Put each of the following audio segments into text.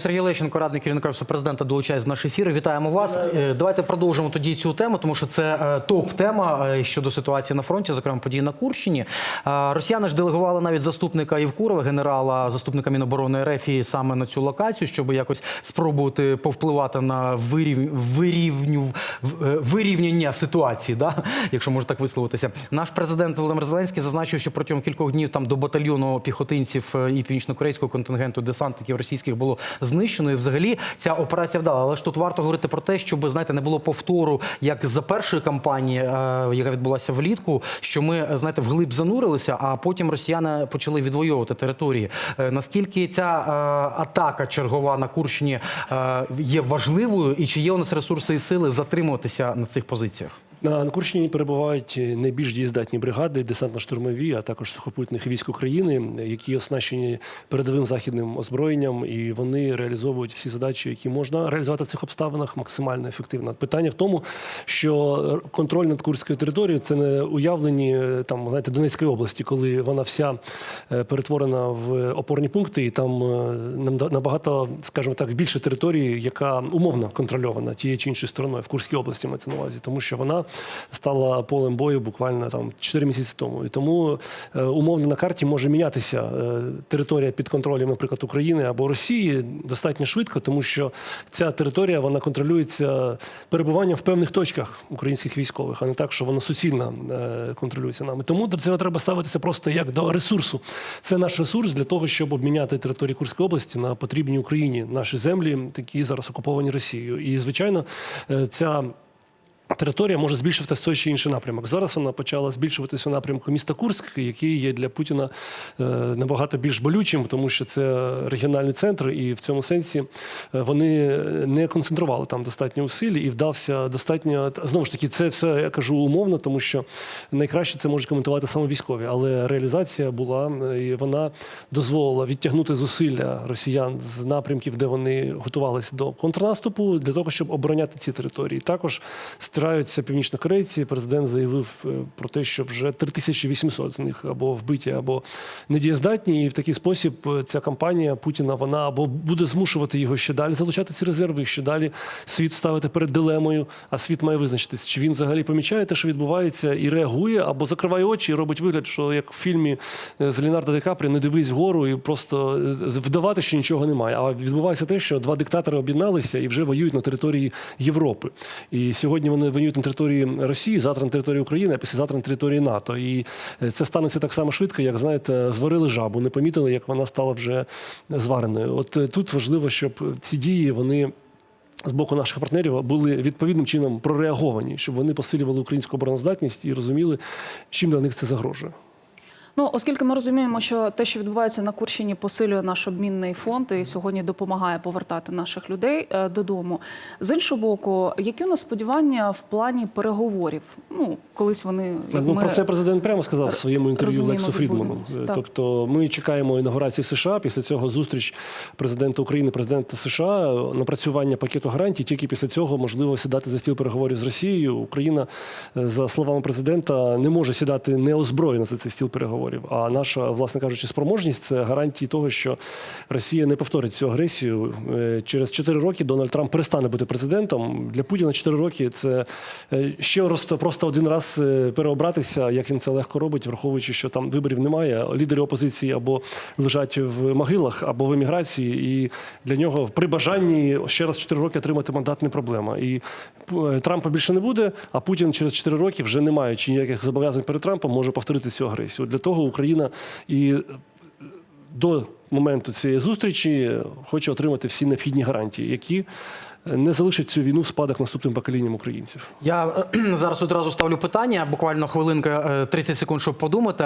Сергій Лещенко, радник керівника президента, долучається до нашого ефіру. Вітаємо вас. Е, Давайте продовжимо тоді цю тему, тому що це е, топ-тема е, щодо ситуації на фронті, зокрема події на Курщині. Росіяни ж делегували навіть заступника Євкурова, генерала, заступника Міноборони РФ і саме на цю локацію, щоб якось спробувати повпливати на вирів... вирівню... вирівняння ситуації, да? якщо можна так висловитися. Наш президент Володимир Зеленський зазначив, що протягом кількох днів там до батальйону піхотинців і північно-корейського контингенту десантників російських було знищено. І взагалі ця операція вдала. Але ж тут варто говорити про те, щоб знаєте, не було повтору, як за першої кампанії, е, яка відбулася влітку, що ми е, знаєте вглиб занурилися, а потім росіяни почали відвоювати території. Е, Наскільки ця атака чергова на Курщині є важливою, і чи є у нас ресурси і сили затримуватися на цих позиціях? На Курщині перебувають найбільш дієздатні бригади, десантно-штурмові, а також сухопутних військ України, які оснащені передовим західним озброєнням, і вони реалізовують всі задачі, які можна реалізувати в цих обставинах максимально ефективно. Питання в тому, що контроль над Курською територією це не уявлені там знаєте, Донецької області, коли вона вся е, перетворена в опорні пункти, і там е, набагато, скажімо так, більше території, яка умовно контрольована тією чи іншою стороною в Курській області мається на увазі, тому що вона стала полем бою буквально там 4 місяці тому. І тому е, умовно на карті може мінятися е, територія під контролем, наприклад, України або Росії достатньо швидко, тому що ця територія вона контролюється перебуванням в певних точках українських військових, а не так, що воно суцільно е, контролюється нами. Тому до цього треба ставитися просто як до ресурсу. Це наш ресурс для того, щоб обміняти територію Курської області на потрібні Україні наші землі, які зараз окуповані Росією. І звичайно, ця. Територія може збільшуватися в той чи інший напрямок. Зараз вона почала збільшуватися в напрямку міста Курськ, який є для Путіна е, набагато більш болючим, тому що це регіональний центр, і в цьому сенсі е, вони не концентрували там достатньо усиль і вдався достатньо знову ж таки. Це все я кажу умовно, тому що найкраще це можуть коментувати саме військові, але реалізація була е, і вона дозволила відтягнути зусилля росіян з напрямків, де вони готувалися до контрнаступу, для того, щоб обороняти ці території. Також стираються північнокорейці. Президент заявив е, про те, що вже 3800 з них або вбиті, або недієздатні. І в такий спосіб е, ця кампанія Путіна вона або буде змушувати його ще далі залучати ці резерви, ще далі світ ставити перед дилемою. А світ має визначитись, чи він взагалі помічає те, що відбувається, і реагує, або закриває очі і робить вигляд, що як в фільмі е, з Леонардо Ді Капрі не дивись вгору і просто вдавати, що нічого немає. А відбувається те, що два диктатори об'єдналися і вже воюють на території Європи. І сьогодні вони воюють на території Росії, завтра на території України, а післязавтра на території НАТО. І е, це станеться так само швидко, як знаєте, зварили жабу, не помітили, як вона стала вже звареною. От е, тут важливо, щоб ці дії вони. З боку наших партнерів були відповідним чином прореаговані, щоб вони посилювали українську обороноздатність і розуміли, чим для них це загрожує. Ну, оскільки ми розуміємо, що те, що відбувається на Курщині, посилює наш обмінний фонд і сьогодні допомагає повертати наших людей е, додому. З іншого боку, які у нас сподівання в плані переговорів? Ну, колись вони як Ну, ми про це президент прямо сказав в своєму інтерв'ю Лексу Фрідману. Тобто, ми чекаємо інаугурації США. Після цього зустріч президента України, президента США, напрацювання пакету гарантій. Тільки після цього можливо сідати за стіл переговорів з Росією. Україна, е, за словами президента, не може сідати неозброєно за цей стіл переговорів. А наша, власне кажучи, спроможність це гарантії того, що Росія не повторить цю агресію. Е, Через 4 роки Дональд Трамп перестане бути президентом. Для Путіна 4 роки це е, ще просто, просто один раз е, переобратися, як він це легко робить, враховуючи, що там виборів немає. Лідери опозиції або лежать в могилах, або в еміграції. І для нього при бажанні ще раз 4 роки отримати мандат не проблема. І Трампа більше не буде, а Путін через 4 роки, вже не маючи ніяких зобов'язань перед Трампом, може повторити цю агресію. Для того Україна і до моменту цієї зустрічі хоче отримати всі необхідні гарантії, які не залишать цю війну в спадок наступним поколінням українців. Я е, зараз одразу ставлю питання, буквально хвилинка, е, 30 секунд, щоб подумати.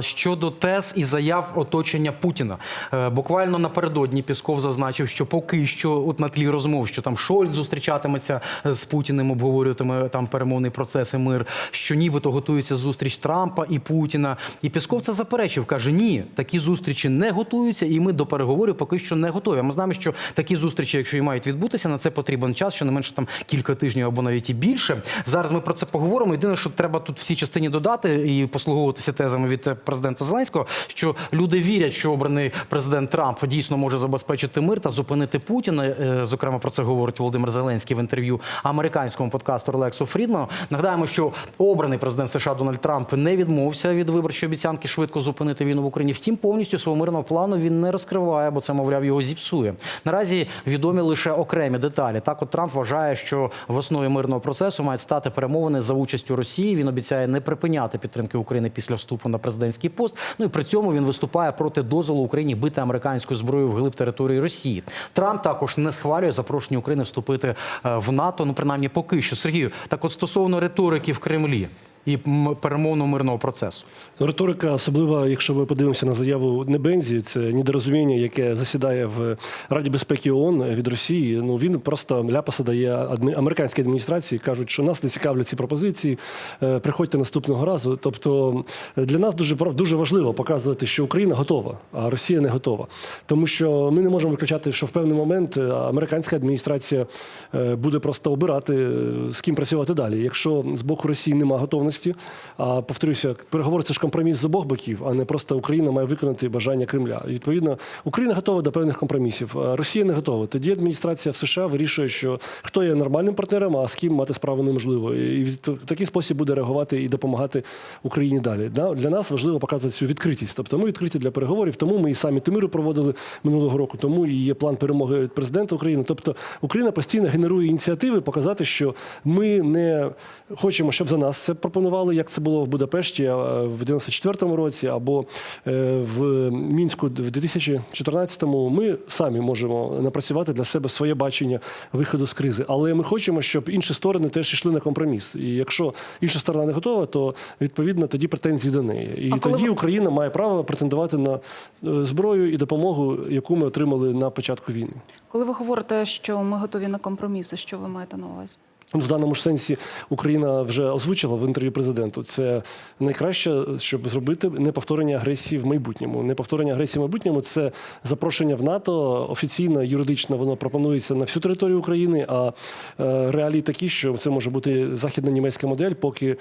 Щодо тез і заяв оточення Путіна. Е, Буквально напередодні Пісков зазначив, що поки що, от на тлі розмов, що там Шольц зустрічатиметься е, з Путіним, обговорюватиме там перемовний процес і мир, що нібито готується зустріч Трампа і Путіна. І Пісков це заперечив. каже: ні, такі зустрічі не готуються, і ми до переговорів поки що не готові. Ми знаємо, що такі зустрічі, якщо і мають відбутися на це потрібен час, що не менше там кілька тижнів або навіть і більше. Зараз ми про це поговоримо. Єдине, що треба тут всій частині додати і послуговуватися тезами від е, президента Зеленського, що люди вірять, що обраний президент Трамп дійсно може забезпечити мир та зупинити Путіна. Е, Зокрема, про це говорить Володимир Зеленський в інтерв'ю американському подкастеру Лексу Фрідману. Нагадаємо, що обраний президент США Дональд Трамп не відмовився від виборчої обіцянки швидко зупинити війну в Україні. Втім, повністю свого мирного плану він не розкриває, бо це, мовляв, його зіпсує. Наразі відомі лише окремі деталі. Так, от Трамп вважає, що в основі мирного процесу мають стати перемовини за участю Росії. Він обіцяє не припиняти підтримки України після вступу на президентський пост. Ну і при цьому він виступає проти дозволу Україні бити американську зброю вглиб території Росії. Трамп також не схвалює запрошення України вступити е, в НАТО. Ну принаймні поки що. Сергію, так от стосовно риторики в Кремлі і перемовного мирного процесу. Риторика, особливо, якщо ми подивимося на заяву Небензі, це недорозуміння, яке засідає в Раді безпеки ООН від Росії. Ну він просто ляпаса дає американській адміністрації, кажуть, що нас не цікавлять ці пропозиції. е, Приходьте наступного разу. Тобто е, для нас дуже дуже важливо показувати, що Україна готова, а Росія не готова. Тому що ми не можемо виключати, що в певний момент е, американська адміністрація буде просто обирати, з ким працювати далі. Якщо з боку Росії немає готовності, а повторюся, переговори це ж компроміс з обох боків, а не просто Україна має виконати бажання Кремля. І відповідно, Україна готова до певних компромісів. Росія не готова. Тоді адміністрація в США вирішує, що хто є нормальним партнером, а з ким мати справу неможливо. І в такий спосіб буде реагувати і допомагати Україні далі. Для нас важливо показувати цю відкритість. Тобто ми відкриті для переговорів, тому ми і самі Тимиру проводили минулого року, тому і є план перемоги від президента України. Тобто Україна постійно генерує ініціативи показати, що ми не хочемо, щоб за нас це пропонували, як це було в Будапешті в 94-му році або е, в Мінську в 2014-му. Ми самі можемо напрацювати для себе своє бачення виходу з кризи. Але ми хочемо, щоб інші сторони теж йшли на компроміс. І якщо інша сторона не готова, то відповідно тоді претензії до неї. І А тоді ви- Україна має право претендувати на е, зброю і допомогу, яку ми отримали на початку війни. Коли ви говорите, що ми готові на компроміси, що ви маєте на увазі? В даному ж сенсі Україна вже озвучила в інтерв'ю президенту. Це найкраще, щоб зробити неповторення агресії в майбутньому. Неповторення агресії в майбутньому це запрошення в НАТО. Офіційно, юридично воно пропонується на всю територію України. А е, реалії такі, що це може бути західно-німецька модель, поки е,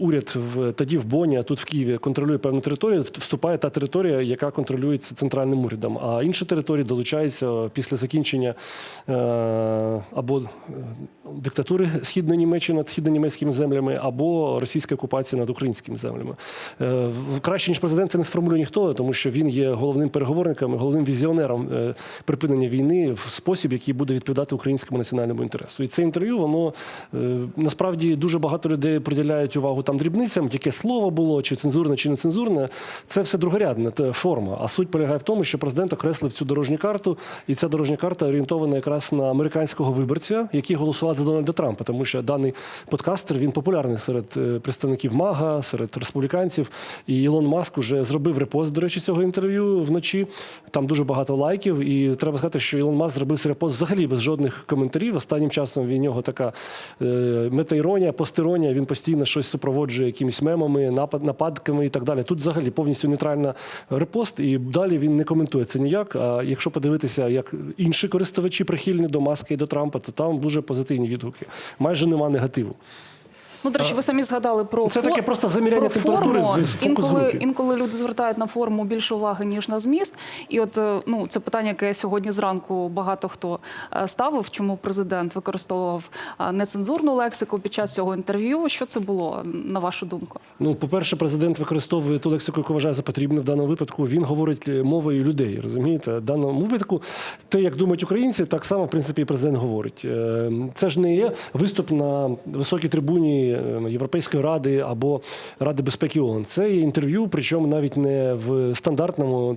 уряд в тоді в Боні, а тут в Києві контролює певну територію. Вступає та територія, яка контролюється центральним урядом. А інші території долучаються після закінчення е, або е, диктатури східної Німеччини над східно-німецькими землями або російська окупація над українськими землями. Е, Краще ніж президент це не сформулює ніхто, тому що він є головним переговорником, головним візіонером е, припинення війни в спосіб, який буде відповідати українському національному інтересу. І це інтерв'ю, воно е, насправді дуже багато людей приділяють увагу там дрібницям, яке слово було, чи цензурне, чи не цензурне. Це все другорядна те, форма. А суть полягає в тому, що президент окреслив цю дорожню карту, і ця дорожня карта орієнтована якраз на американського виборця, який голосував за Дональда Трампа, тому що даний подкастер він популярний серед е, представників МАГА, серед республіканців. І Ілон Маск уже зробив репост, до речі, цього інтерв'ю вночі. Там дуже багато лайків. І треба сказати, що Ілон Маск зробив репост взагалі без жодних коментарів. Останнім часом від нього така е, метаіронія, постеронія. Він постійно щось супроводжує якимись мемами, напад, нападками і так далі. Тут взагалі повністю нейтральна репост, і далі він не коментує це ніяк. А якщо подивитися, як інші користувачі прихильні до маски і до Трампа, то там дуже позитивні відгуки. Майже нема негативу. Ну, до речі, ви самі згадали про Це фо- таке просто заміряння про температури форму. в. Інколи, інколи люди звертають на форму більше уваги, ніж на зміст. І от е, ну, це питання, яке сьогодні зранку багато хто е, ставив, чому президент використовував е, нецензурну лексику під час цього інтерв'ю. Що це було, на вашу думку? Ну, по-перше, президент використовує ту лексику, яку вважає за потрібне в даному випадку. Він говорить мовою людей. Розумієте, в даному випадку те, як думають українці, так само в принципі і президент говорить. Це ж не є виступ на високій трибуні Європейської ради або Ради безпеки ООН. Це є інтерв'ю, причому навіть не в стандартному.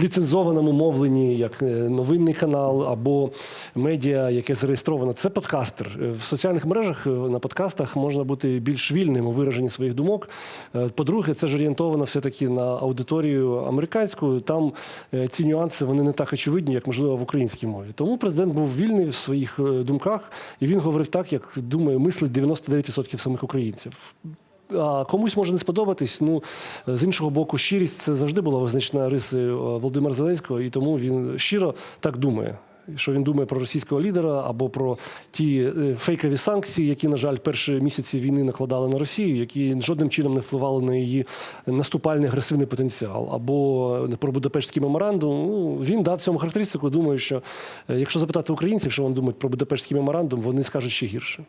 Ліцензованому мовленні, як е, новинний канал або медіа, яке зареєстровано, це подкастер. Е, В соціальних мережах е, на подкастах можна бути більш вільним у вираженні своїх думок. По-друге, це ж орієнтовано все-таки на аудиторію американську. Там ці нюанси вони не так очевидні, як можливо в українській мові. Тому президент був вільний в своїх думках, і він говорив так, як думає, мислить 99% самих українців. А комусь може не сподобатись. Ну з іншого боку, щирість це завжди була визначна риси е, Володимира Зеленського, і тому він щиро так думає. що він думає про російського лідера або про ті е, фейкові санкції, які, на жаль, перші місяці війни накладали на Росію, які жодним чином не впливали на її наступальний агресивний потенціал, або про Будапештський меморандум. Ну, він дав цьому характеристику. Думаю, що е, якщо запитати українців, що вони думають про Будапештський меморандум, вони скажуть ще гірше.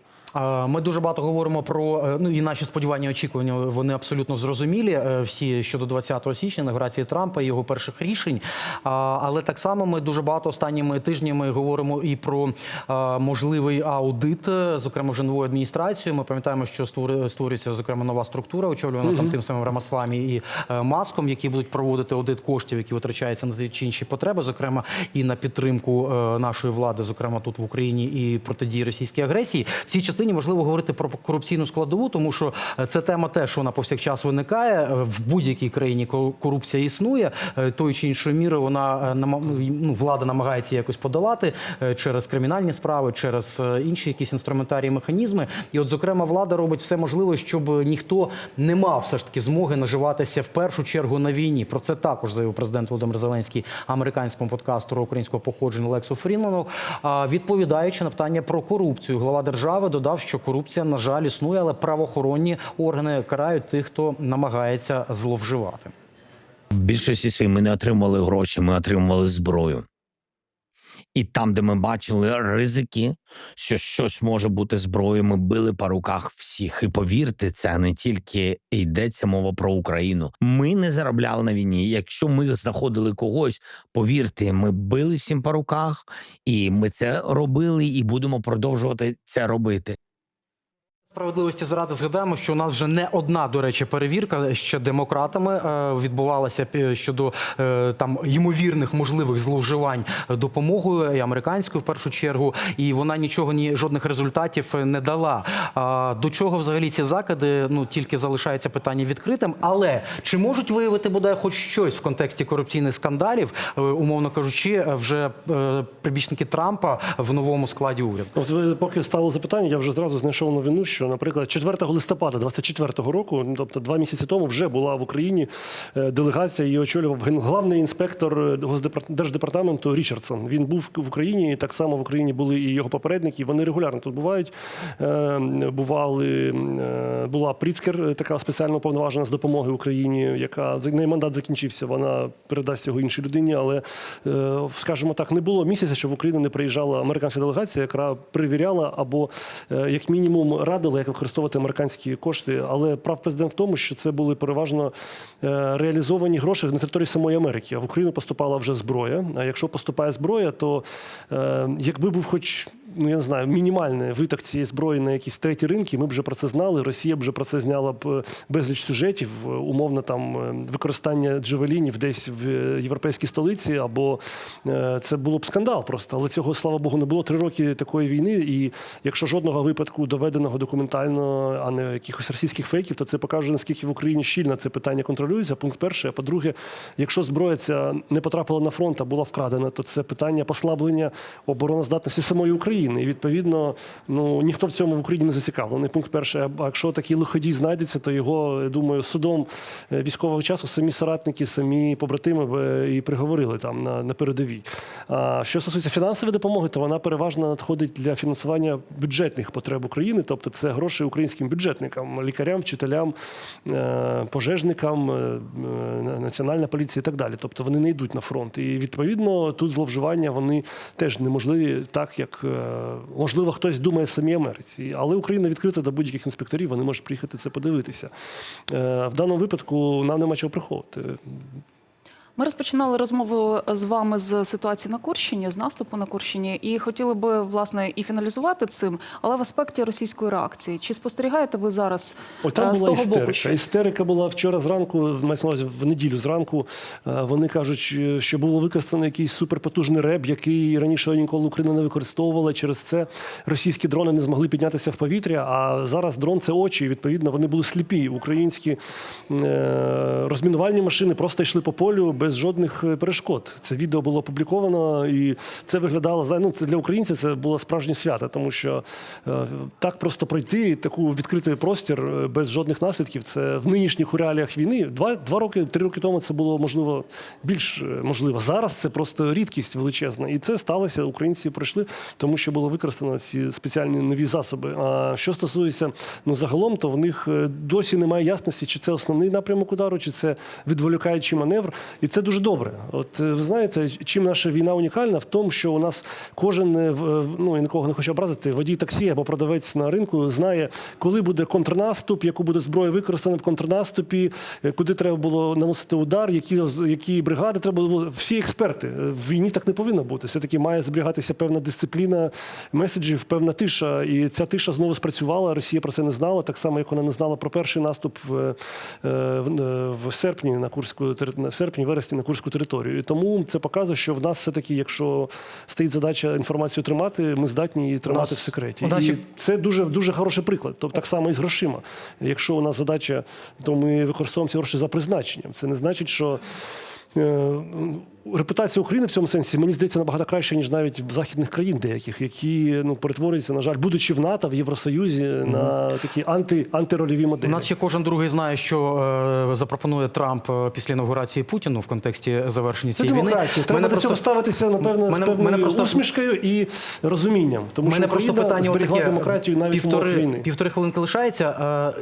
Ми дуже багато говоримо про е, ну і наші сподівання, і очікування. Вони абсолютно зрозумілі. е, Всі щодо 20 січня, інаугурації Трампа і його перших рішень. Але так само ми дуже багато останніми тижнями говоримо і про е, можливий аудит, зокрема вже новою адміністрацією. Ми пам'ятаємо, що створюється зокрема нова структура, очолювана там тим самим Рамасвамі і Маском, які будуть проводити аудит коштів, які витрачаються на ті чи інші потреби, зокрема і на підтримку нашої влади, зокрема тут в Україні, і протидії російській агресії. В цій частині важливо говорити про корупційну складову, тому що це тема теж вона повсякчас виникає Е, в будь-якій країні. ко- Корупція існує Е, тою чи іншою мірою. Вона е, нама- ну, влада намагається якось подолати через кримінальні справи, через інші якісь інструментарії, механізми. І, от, зокрема, влада робить все можливе, щоб ніхто не мав все ж таки змоги наживатися в першу чергу на війні. Про це також заявив президент Володимир Зеленський американському подкастеру українського походження Лексу Фрінману. Відповідаючи на питання про корупцію, глава держави додав, що корупція на жаль існує, але правоохоронні органи карають тих, хто намагається зловживати. В більшості своїй ми не отримали гроші, ми отримували зброю. І там, де ми бачили ризики, що щось може бути зброєю, ми били по руках всіх. І повірте, це не тільки йдеться мова про Україну. Ми не заробляли на війні. Якщо ми знаходили когось, повірте, ми били всім по руках, і ми це робили, і будемо продовжувати це робити. Справедливості заради згадаємо, що у нас вже не одна, до речі, перевірка ще демократами е, відбувалася щодо е, там ймовірних можливих зловживань допомогою і американською в першу чергу, і вона нічого ні жодних результатів не дала. До чого взагалі ці закиди? Ну тільки залишається питання відкритим. Але чи можуть виявити бодай хоч щось в контексті корупційних скандалів, е, умовно кажучи, вже прибічники Трампа в новому складі уряду? От ви поки ставили запитання, я вже зразу знайшов новину, що, наприклад, 4 листопада 24 року, ну, тобто два місяці тому, вже була в Україні е, делегація, її очолював главний інспектор е, Держдепартаменту Річардсон. Він був в Україні, і так само в Україні були і його попередники. Вони регулярно тут бувають. Е, Бували була Пріцкер, така спеціально уповноважена з допомоги Україні, яка неї мандат закінчився. Вона передасть його іншій людині. Але скажімо так, не було місяця, що в Україну не приїжджала американська делегація, яка перевіряла або як мінімум радила, як використовувати американські кошти. Але прав президент в тому, що це були переважно е, реалізовані гроші на території самої Америки. А в Україну поступала вже зброя. А якщо поступає зброя, то е, якби був хоч. Ну, я не знаю, мінімальний виток цієї зброї на якісь треті ринки, ми б вже про це знали. Росія б вже про це зняла б е, безліч сюжетів, е, умовно там е, використання джевелінів десь в європейській столиці, або це було б скандал просто. Але цього, слава Богу, не було три роки такої війни. І якщо жодного випадку доведеного документально, а не якихось російських фейків, то це покаже, наскільки в Україні щільно це питання контролюється. Пункт перший. А по-друге, якщо зброя ця не потрапила на фронт, а була вкрадена, то це питання послаблення обороноздатності самої України. І відповідно, ну ніхто в цьому в Україні не зацікавлений. Пункт перший. А якщо такий лиходій знайдеться, то його я думаю судом е, військового часу самі соратники, самі побратими б і приговорили там на, на передовій. А що стосується фінансової допомоги, то вона переважно надходить для фінансування бюджетних потреб України, тобто це гроші українським бюджетникам, лікарям, вчителям, е, пожежникам, е, е, національна поліція і так далі. Тобто вони не йдуть на фронт. І відповідно тут зловживання вони теж неможливі, так як е, можливо хтось думає самі Америці. Але Україна відкрита до будь-яких інспекторів, вони можуть приїхати це подивитися. Е, В даному випадку нам нема чого приховувати. Ми розпочинали розмову з вами з ситуації на Курщині, з наступу на Курщині, і хотіли би власне і фіналізувати цим, але в аспекті російської реакції. Чи спостерігаєте ви зараз там е, з була того боку істерика. Істерика була вчора зранку, в неділю зранку. Е, Вони кажуть, е, що було використано якийсь суперпотужний реб, який раніше ніколи Україна не використовувала. Через це російські дрони не змогли піднятися в повітря. А зараз дрон це очі. Відповідно, вони були сліпі. Українські е, розмінувальні машини просто йшли по полю без жодних е, перешкод. Це відео було опубліковано, і це виглядало ну, це для українців. Це було справжнє свято, тому що е, так просто пройти таку відкритий простір е, без жодних наслідків. Це в нинішніх реаліях війни. Два, два роки, три роки тому це було можливо більш можливо. Зараз це просто рідкість величезна, і це сталося. Українці пройшли, тому що було використано ці спеціальні нові засоби. А що стосується ну загалом, то в них досі немає ясності, чи це основний напрямок удару, чи це відволікаючий маневр. І це дуже добре. От е, ви знаєте, чим наша війна унікальна в тому, що у нас кожен е, в- ну я нікого не хочу образити, водій таксі або продавець на ринку знає, коли буде контрнаступ, яку буде зброя використана в контрнаступі, е, куди треба було наносити удар, які, які бригади треба було. Всі експерти Е, в війні так не повинно бути. Все таки має зберігатися певна дисципліна меседжів, певна тиша. І ця тиша знову спрацювала. Росія про це не знала, так само як вона не знала про перший наступ в, е, е, в серпні на Курську на серпні, вересні на Курську територію. І тому це показує, що в нас все таки, якщо стоїть задача інформацію тримати, ми здатні її тримати нас- в секреті. у нас І це дуже дуже хороший приклад. Тобто так само і з грошима. Якщо у нас задача, то ми використовуємо ці гроші за призначенням. Це не значить, що. е, Репутація України в цьому сенсі мені здається набагато краще, ніж навіть в західних країн деяких, які ну перетворюються, на жаль, будучи в НАТО, в Євросоюзі, на такі анти, антирольові У моделі. нас ще кожен другий знає, що е, запропонує Трамп е, після інаугурації Путіну в контексті завершення цієї війни. демократія. Треба Мене до цього просто- ставитися напевно мене- з певною мене просто- усмішкою і розумінням. Тому мене що просто питання зберігла отаке, демократію навіть півтори, війни. півтори хвилинки лишається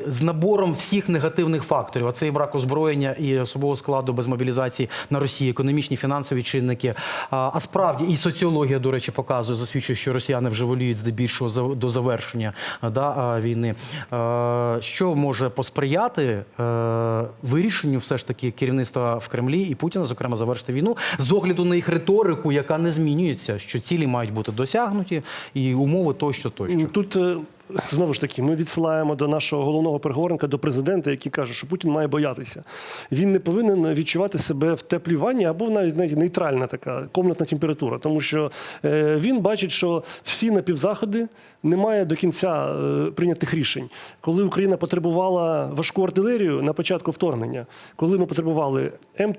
е, з набором всіх негативних факторів. А це і брак озброєння, і особового складу без мобілізації на Росії, економічні, фінансові чинники. А, справді і соціологія, до речі, показує, засвідчує, що росіяни вже воліють здебільшого до завершення да, війни. Що може посприяти е, вирішенню все ж таки керівництва в Кремлі і Путіна, зокрема, завершити війну з огляду на їх риторику, яка не змінюється, що цілі мають бути досягнуті, і умови тощо тощо. Тут е, знову ж таки ми відсилаємо до нашого головного переговорника, до президента, який каже, що Путін має боятися. Він не повинен відчувати себе в теплій ванні або навіть навіть нейтральна така комнатна температура, тому що е, він бачить, що всі напівзаходи немає до кінця е, прийнятих рішень. Коли Україна потребувала важку артилерію на початку вторгнення, коли ми потребували М.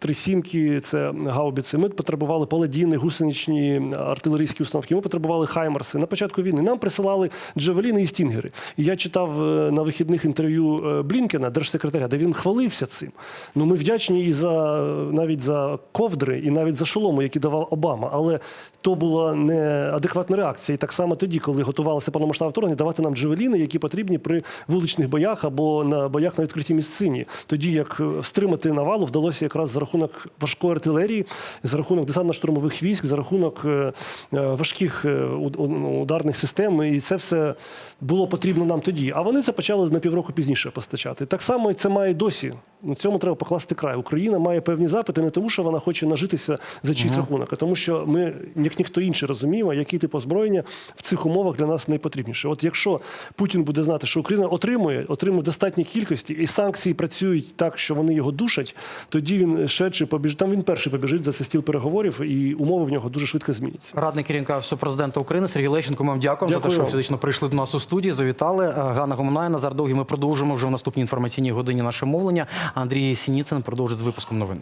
Три сімки, це гаубіці. Ми потребували паладіни, гусеничні артилерійські установки. Ми потребували хаймарси. На початку війни нам присилали джавеліни і стінгери. І я читав е, на вихідних інтерв'ю е, Блінкена, держсекретаря, де він хвалився цим. Ну ми вдячні і за навіть за ковдри, і навіть за шоломи, які давав Обама. Але то була неадекватна реакція. І так само тоді, коли готувалося повномасштабне вторгнення, давати нам джавеліни, які потрібні при вуличних боях або на боях на відкритій місцині. Тоді як е, стримати навалу вдалося якраз за рахунок важкої артилерії, за рахунок десантно-штурмових військ, за рахунок е, е, важких е, ударних систем. І це все було потрібно нам тоді. А вони це почали на півроку пізніше постачати. Так само це має досі. Ну, цьому треба покласти край. Україна має певні запити не тому, що вона хоче нажитися за чийсь рахунок, а тому, що ми, як ніхто інший, розуміємо, який тип озброєння в цих умовах для нас найпотрібніше. От якщо Путін буде знати, що Україна отримує, отримує в достатній кількості, і санкції працюють так, що вони його душать, тоді він швидше побіжить. Там він перший побіжить за цей стіл переговорів, і умови в нього дуже швидко зміняться. Радник керівника Офісу президента України Сергій Лещенко. Ми вам дякуємо за те, що фізично прийшли до нас у студії. Завітали. Е, Ганна Гомонай, Назар Довгий. Ми продовжимо вже в наступній інформаційній годині наше мовлення. Андрій Сініцин продовжить з випуском новин.